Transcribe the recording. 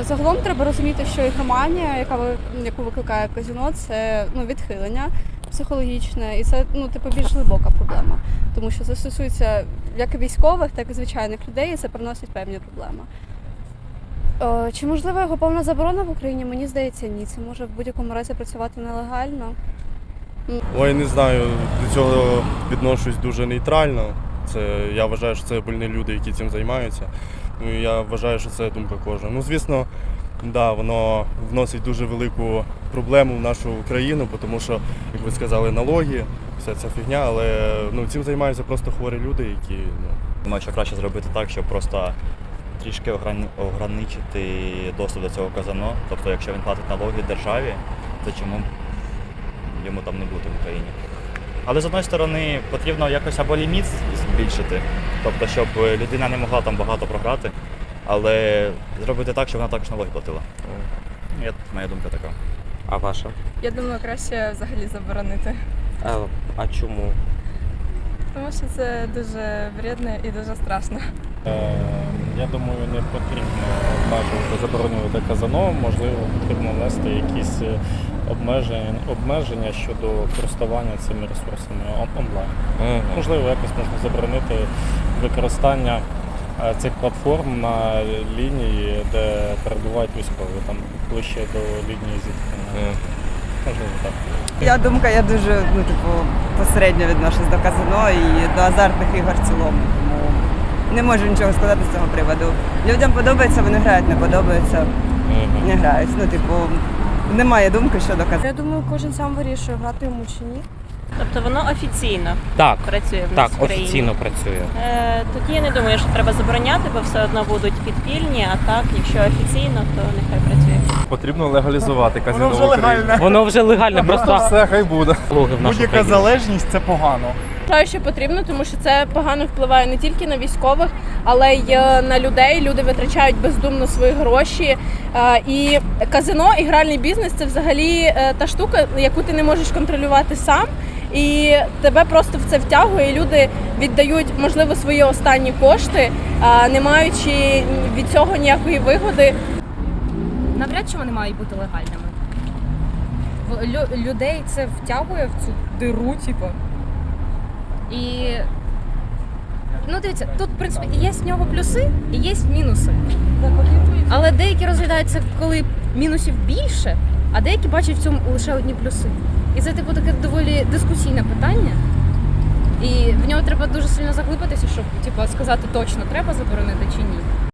Загалом треба розуміти, що ігроманія, яка яку викликає казино, це ну, відхилення психологічне, і це ну, типу, більш глибока проблема. Тому що це стосується як і військових, так і звичайних людей, і це приносить певні проблеми. Е, Чи можливо його повна заборона в Україні? Мені здається, ні. Це може в будь-якому разі працювати нелегально. Ой, не знаю, до цього відношусь дуже нейтрально. Це я вважаю, що це больні люди, які цим займаються. Ну я вважаю, що це думка кожного. Ну, звісно, да, воно вносить дуже велику проблему в нашу країну, тому що, як ви сказали, налоги, вся ця фігня, але ну, цим займаються просто хворі люди, які ну, Думаю, що краще зробити так, щоб просто трішки ограничити доступ до цього казано. Тобто, якщо він платить налоги державі, то чому йому там не бути в Україні? Але з одної сторони потрібно якось або ліміт збільшити, тобто, щоб людина не могла там багато програти, але зробити так, щоб вона також налоги платила. Я, моя думка така. А ваша? Я думаю, краще взагалі заборонити. А, а чому? Тому що це дуже вредно і дуже страшно. Е, Я думаю, не потрібно обмежувати, заборонювати казано. Можливо, потрібно внести якісь е, обмеження, обмеження щодо користування цими ресурсами он- онлайн. Можливо, якось можна заборонити використання е, цих платформ на лінії, де перебувають військові, там ближче до лінії зіткнення. Можливо, так. Я думка, я дуже ну, типу, посередньо відношусь до казино і до азартних ігор в цілому. Не можу нічого сказати з цього приводу. Людям подобається, вони грають, не подобається, не грають. Ну, типу, немає думки щодо казино. Я думаю, кожен сам вирішує, грати йому чи ні. Тобто воно офіційно Так, працює в так, нас в країні. офіційно працює. Е, тоді я не думаю, що треба забороняти, бо все одно будуть підпільні, а так, якщо офіційно, то нехай працює. Потрібно легалізувати казино в Україні. Воно вже легальне, просто Все, хай буде. налоги в нашу Будь-яка країну. залежність це погано. Вважаю, що потрібно, тому що це погано впливає не тільки на військових, але й е, на людей. Люди витрачають бездумно свої гроші. Е, І казино, і гральний бізнес це взагалі е, та штука, яку ти не можеш контролювати сам. І тебе просто в це втягує. Люди віддають, можливо, свої останні кошти, не маючи від цього ніякої вигоди. навряд чи вони мають бути легальними. Людей це втягує в цю диру, типу. І ну дивіться, тут, в принципі, є з нього плюси, і є мінуси. Але деякі розглядаються, коли мінусів більше, а деякі бачать в цьому лише одні плюси. І це типу таке доволі дискусійне питання. І в нього треба дуже сильно заглибитися, щоб типу, сказати точно, треба заборонити чи ні.